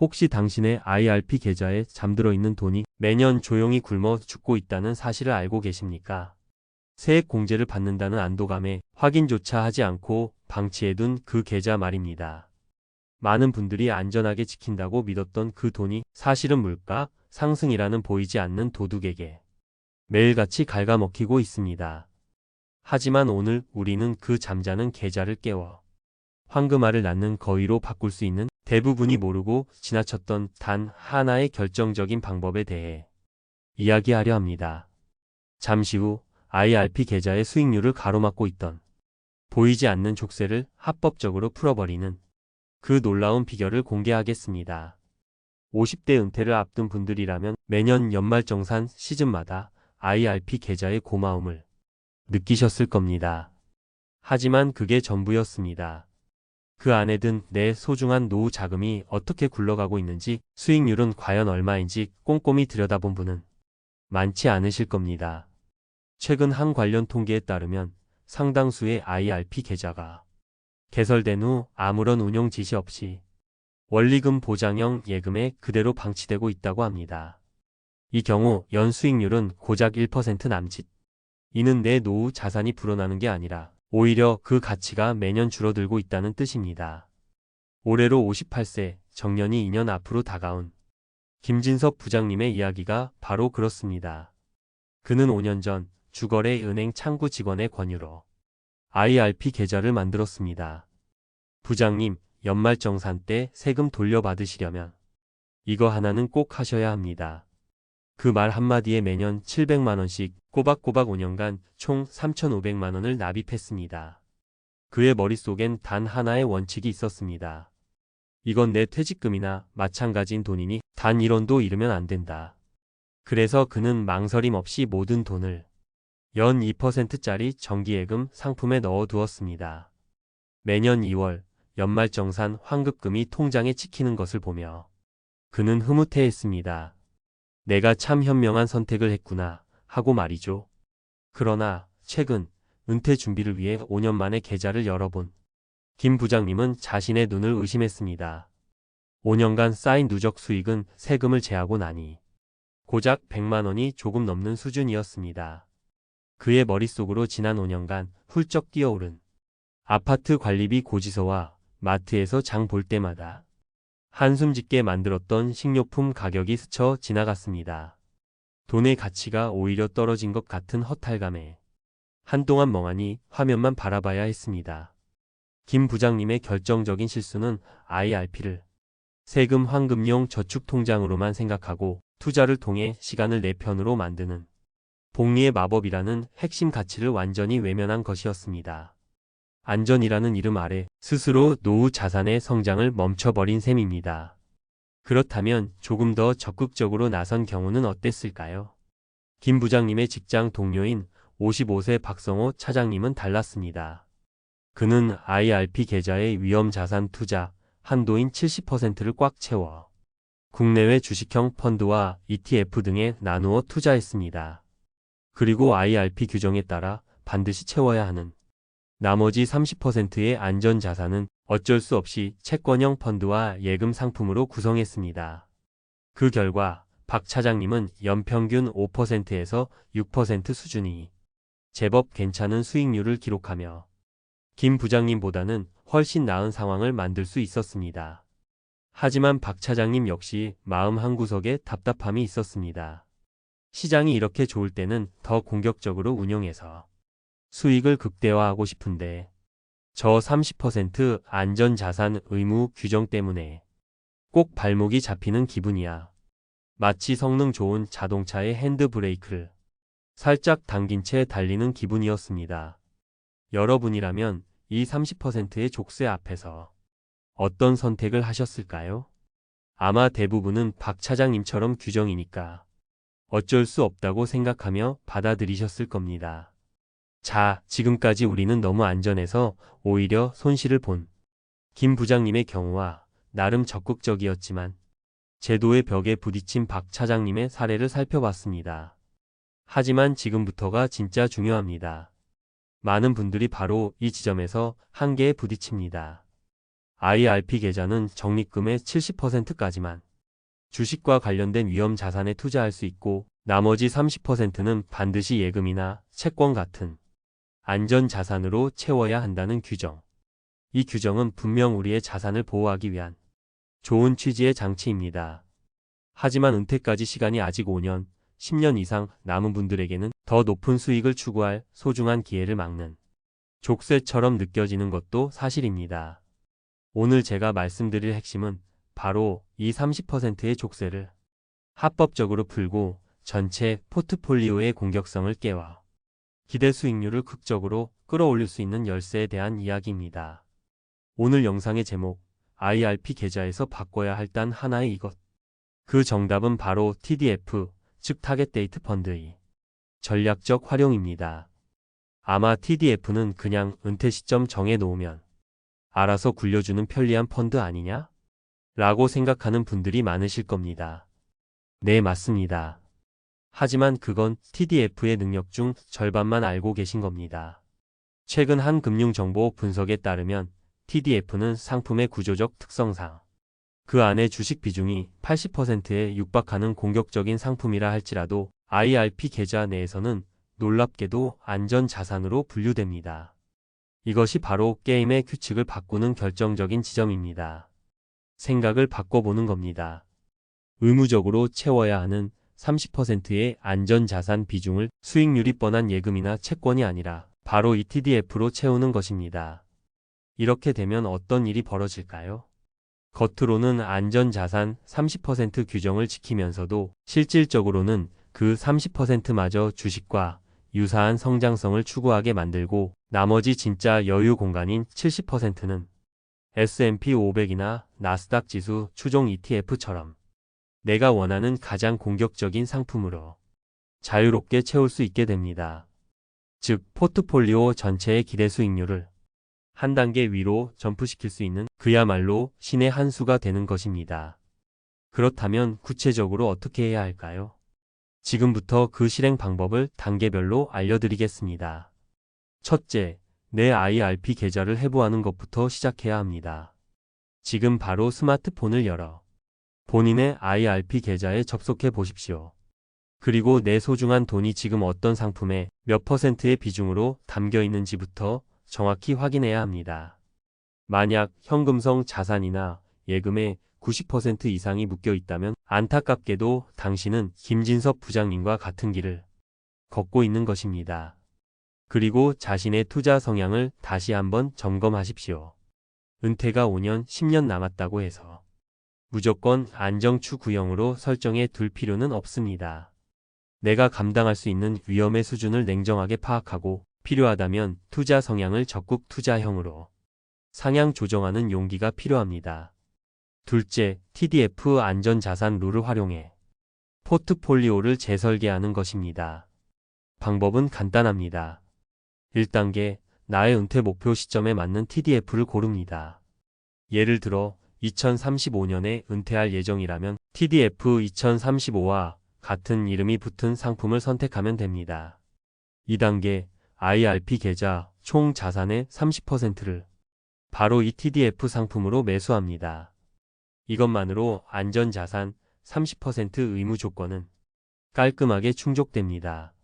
혹시 당신의 IRP 계좌에 잠들어 있는 돈이 매년 조용히 굶어 죽고 있다는 사실을 알고 계십니까? 세액 공제를 받는다는 안도감에 확인조차 하지 않고 방치해둔 그 계좌 말입니다. 많은 분들이 안전하게 지킨다고 믿었던 그 돈이 사실은 물가 상승이라는 보이지 않는 도둑에게 매일같이 갉아먹히고 있습니다. 하지만 오늘 우리는 그 잠자는 계좌를 깨워 황금알을 낳는 거위로 바꿀 수 있는 대부분이 모르고 지나쳤던 단 하나의 결정적인 방법에 대해 이야기하려 합니다. 잠시 후 IRP 계좌의 수익률을 가로막고 있던 보이지 않는 족쇄를 합법적으로 풀어버리는 그 놀라운 비결을 공개하겠습니다. 50대 은퇴를 앞둔 분들이라면 매년 연말정산 시즌마다 IRP 계좌의 고마움을 느끼셨을 겁니다. 하지만 그게 전부였습니다. 그 안에 든 내 소중한 노후 자금이 어떻게 굴러가고 있는지 수익률은 과연 얼마인지 꼼꼼히 들여다본 분은 많지 않으실 겁니다. 최근 한 관련 통계에 따르면 상당수의 IRP 계좌가 개설된 후 아무런 운용 지시 없이 원리금 보장형 예금에 그대로 방치되고 있다고 합니다. 이 경우 연 수익률은 고작 1% 남짓. 이는 내 노후 자산이 불어나는 게 아니라 오히려 그 가치가 매년 줄어들고 있다는 뜻입니다. 올해로 58세, 정년이 2년 앞으로 다가온 김진섭 부장님의 이야기가 바로 그렇습니다. 그는 5년 전 주거래 은행 창구 직원의 권유로 IRP 계좌를 만들었습니다. 부장님, 연말정산 때 세금 돌려받으시려면 이거 하나는 꼭 하셔야 합니다. 그 말 한마디에 매년 700만원씩 꼬박꼬박 5년간 총 3,500만원을 납입했습니다. 그의 머릿속엔 단 하나의 원칙이 있었습니다. 이건 내 퇴직금이나 마찬가지인 돈이니 단 1원도 잃으면 안 된다. 그래서 그는 망설임 없이 모든 돈을 연 2%짜리 정기예금 상품에 넣어 두었습니다. 매년 2월 연말정산 환급금이 통장에 찍히는 것을 보며 그는 흐뭇해했습니다. 내가 참 현명한 선택을 했구나 하고 말이죠. 그러나 최근 은퇴 준비를 위해 5년 만에 계좌를 열어본 김 부장님은 자신의 눈을 의심했습니다. 5년간 쌓인 누적 수익은 세금을 제하고 나니 고작 100만 원이 조금 넘는 수준이었습니다. 그의 머릿속으로 지난 5년간 훌쩍 뛰어오른 아파트 관리비 고지서와 마트에서 장 볼 때마다 한숨 짓게 만들었던 식료품 가격이 스쳐 지나갔습니다. 돈의 가치가 오히려 떨어진 것 같은 허탈감에 한동안 멍하니 화면만 바라봐야 했습니다. 김 부장님의 결정적인 실수는 IRP를 세금 환급용 저축통장으로만 생각하고 투자를 통해 시간을 내 편으로 만드는 복리의 마법이라는 핵심 가치를 완전히 외면한 것이었습니다. 안전이라는 이름 아래 스스로 노후 자산의 성장을 멈춰버린 셈입니다. 그렇다면 조금 더 적극적으로 나선 경우는 어땠을까요? 김 부장님의 직장 동료인 55세 박성호 차장님은 달랐습니다. 그는 IRP 계좌의 위험 자산 투자 한도인 70%를 꽉 채워 국내외 주식형 펀드와 ETF 등에 나누어 투자했습니다. 그리고 IRP 규정에 따라 반드시 채워야 하는 나머지 30%의 안전 자산은 어쩔 수 없이 채권형 펀드와 예금 상품으로 구성했습니다. 그 결과 박 차장님은 연평균 5%에서 6% 수준이 제법 괜찮은 수익률을 기록하며 김 부장님보다는 훨씬 나은 상황을 만들 수 있었습니다. 하지만 박 차장님 역시 마음 한구석에 답답함이 있었습니다. 시장이 이렇게 좋을 때는 더 공격적으로 운용해서 수익을 극대화하고 싶은데 저 30% 안전자산 의무 규정 때문에 꼭 발목이 잡히는 기분이야. 마치 성능 좋은 자동차의 핸드브레이크를 살짝 당긴 채 달리는 기분이었습니다. 여러분이라면 이 30%의 족쇄 앞에서 어떤 선택을 하셨을까요? 아마 대부분은 박 차장님처럼 규정이니까 어쩔 수 없다고 생각하며 받아들이셨을 겁니다. 자, 지금까지 우리는 너무 안전해서 오히려 손실을 본 김 부장님의 경우와 나름 적극적이었지만 제도의 벽에 부딪힌 박 차장님의 사례를 살펴봤습니다. 하지만 지금부터가 진짜 중요합니다. 많은 분들이 바로 이 지점에서 한계에 부딪힙니다. IRP 계좌는 적립금의 70%까지만 주식과 관련된 위험 자산에 투자할 수 있고 나머지 30%는 반드시 예금이나 채권 같은 안전 자산으로 채워야 한다는 규정. 이 규정은 분명 우리의 자산을 보호하기 위한 좋은 취지의 장치입니다. 하지만 은퇴까지 시간이 아직 5년, 10년 이상 남은 분들에게는 더 높은 수익을 추구할 소중한 기회를 막는 족쇄처럼 느껴지는 것도 사실입니다. 오늘 제가 말씀드릴 핵심은 바로 이 30%의 족쇄를 합법적으로 풀고 전체 포트폴리오의 공격성을 깨워 기대 수익률을 극적으로 끌어올릴 수 있는 열쇠에 대한 이야기입니다. 오늘 영상의 제목 IRP 계좌에서 바꿔야 할 단 하나의 이것. 그 정답은 바로 TDF, 즉 타겟 데이트 펀드의 전략적 활용입니다. 아마 TDF는 그냥 은퇴 시점 정해 놓으면 알아서 굴려주는 편리한 펀드 아니냐? 라고 생각하는 분들이 많으실 겁니다. 네, 맞습니다. 하지만 그건 TDF의 능력 중 절반만 알고 계신 겁니다. 최근 한 금융정보 분석에 따르면 TDF는 상품의 구조적 특성상 그 안에 주식 비중이 80%에 육박하는 공격적인 상품이라 할지라도 IRP 계좌 내에서는 놀랍게도 안전 자산으로 분류됩니다. 이것이 바로 게임의 규칙을 바꾸는 결정적인 지점입니다. 생각을 바꿔보는 겁니다. 의무적으로 채워야 하는 30%의 안전자산 비중을 수익률이 뻔한 예금이나 채권이 아니라 바로 이 TDF로 채우는 것입니다. 이렇게 되면 어떤 일이 벌어질까요? 겉으로는 안전자산 30% 규정을 지키면서도 실질적으로는 그 30%마저 주식과 유사한 성장성을 추구하게 만들고 나머지 진짜 여유 공간인 70%는 S&P 500이나 나스닥 지수 추종 ETF처럼 내가 원하는 가장 공격적인 상품으로 자유롭게 채울 수 있게 됩니다. 즉, 포트폴리오 전체의 기대 수익률을 한 단계 위로 점프시킬 수 있는 그야말로 신의 한 수가 되는 것입니다. 그렇다면 구체적으로 어떻게 해야 할까요? 지금부터 그 실행 방법을 단계별로 알려드리겠습니다. 첫째, 내 IRP 계좌를 해부하는 것부터 시작해야 합니다. 지금 바로 스마트폰을 열어 본인의 IRP 계좌에 접속해 보십시오. 그리고 내 소중한 돈이 지금 어떤 상품에 몇 퍼센트의 비중으로 담겨 있는지부터 정확히 확인해야 합니다. 만약 현금성 자산이나 예금에 90% 이상이 묶여 있다면 안타깝게도 당신은 김진섭 부장님과 같은 길을 걷고 있는 것입니다. 그리고 자신의 투자 성향을 다시 한번 점검하십시오. 은퇴가 5년, 10년 남았다고 해서 무조건 안정추 구형으로 설정해 둘 필요는 없습니다. 내가 감당할 수 있는 위험의 수준을 냉정하게 파악하고 필요하다면 투자 성향을 적극 투자형으로 상향 조정하는 용기가 필요합니다. 둘째, TDF 안전자산 룰을 활용해 포트폴리오를 재설계하는 것입니다. 방법은 간단합니다. 1단계, 나의 은퇴 목표 시점에 맞는 TDF를 고릅니다. 예를 들어 2035년에 은퇴할 예정이라면 TDF 2035와 같은 이름이 붙은 상품을 선택하면 됩니다. 2단계 IRP 계좌 총 자산의 30%를 바로 이 TDF 상품으로 매수합니다. 이것만으로 안전자산 30% 의무 조건은 깔끔하게 충족됩니다.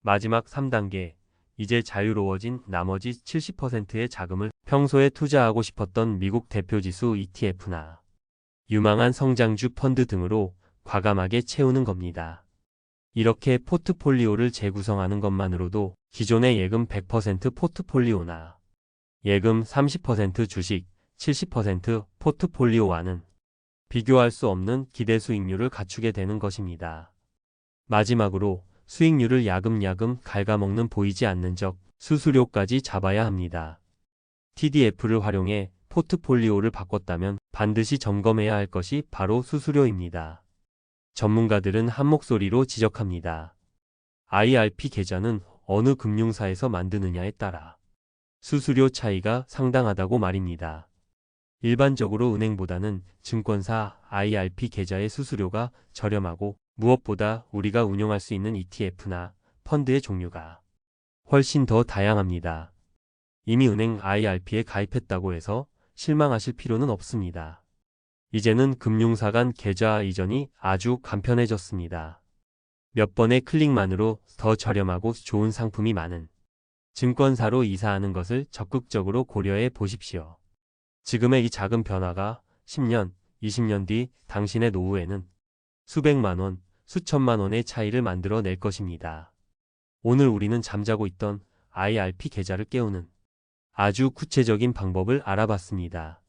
마지막 3단계 이제 자유로워진 나머지 70%의 자금을 평소에 투자하고 싶었던 미국 대표지수 ETF나 유망한 성장주 펀드 등으로 과감하게 채우는 겁니다. 이렇게 포트폴리오를 재구성하는 것만으로도 기존의 예금 100% 포트폴리오나 예금 30% 주식 70% 포트폴리오와는 비교할 수 없는 기대 수익률을 갖추게 되는 것입니다. 마지막으로 수익률을 야금야금 갉아먹는 보이지 않는 적 수수료까지 잡아야 합니다. TDF를 활용해 포트폴리오를 바꿨다면 반드시 점검해야 할 것이 바로 수수료입니다. 전문가들은 한 목소리로 지적합니다. IRP 계좌는 어느 금융사에서 만드느냐에 따라 수수료 차이가 상당하다고 말입니다. 일반적으로 은행보다는 증권사 IRP 계좌의 수수료가 저렴하고 무엇보다 우리가 운용할 수 있는 ETF나 펀드의 종류가 훨씬 더 다양합니다. 이미 은행 IRP에 가입했다고 해서 실망하실 필요는 없습니다. 이제는 금융사 간 계좌 이전이 아주 간편해졌습니다. 몇 번의 클릭만으로 더 저렴하고 좋은 상품이 많은 증권사로 이사하는 것을 적극적으로 고려해 보십시오. 지금의 이 작은 변화가 10년, 20년 뒤 당신의 노후에는 수백만 원, 수천만 원의 차이를 만들어 낼 것입니다. 오늘 우리는 잠자고 있던 IRP 계좌를 깨우는 아주 구체적인 방법을 알아봤습니다.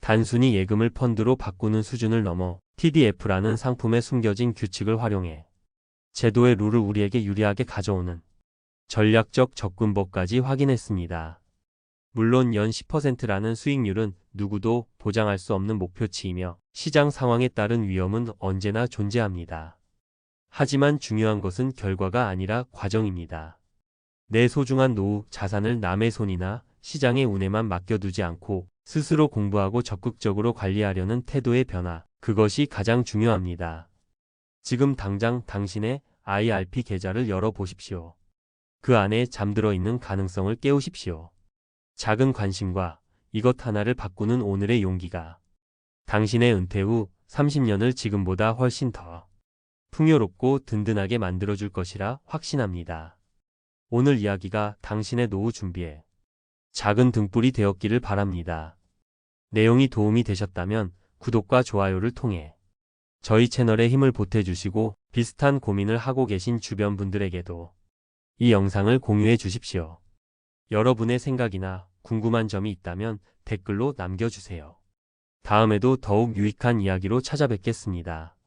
단순히 예금을 펀드로 바꾸는 수준을 넘어 TDF라는 상품에 숨겨진 규칙을 활용해 제도의 룰을 우리에게 유리하게 가져오는 전략적 접근법까지 확인했습니다. 물론 연 10%라는 수익률은 누구도 보장할 수 없는 목표치이며 시장 상황에 따른 위험은 언제나 존재합니다. 하지만 중요한 것은 결과가 아니라 과정입니다. 내 소중한 노후 자산을 남의 손이나 시장의 운에만 맡겨두지 않고 스스로 공부하고 적극적으로 관리하려는 태도의 변화, 그것이 가장 중요합니다. 지금 당장 당신의 IRP 계좌를 열어보십시오. 그 안에 잠들어 있는 가능성을 깨우십시오. 작은 관심과 이것 하나를 바꾸는 오늘의 용기가 당신의 은퇴 후 30년을 지금보다 훨씬 더 풍요롭고 든든하게 만들어줄 것이라 확신합니다. 오늘 이야기가 당신의 노후 준비에 작은 등불이 되었기를 바랍니다. 내용이 도움이 되셨다면 구독과 좋아요를 통해 저희 채널에 힘을 보태주시고 비슷한 고민을 하고 계신 주변 분들에게도 이 영상을 공유해 주십시오. 여러분의 생각이나 궁금한 점이 있다면 댓글로 남겨주세요. 다음에도 더욱 유익한 이야기로 찾아뵙겠습니다.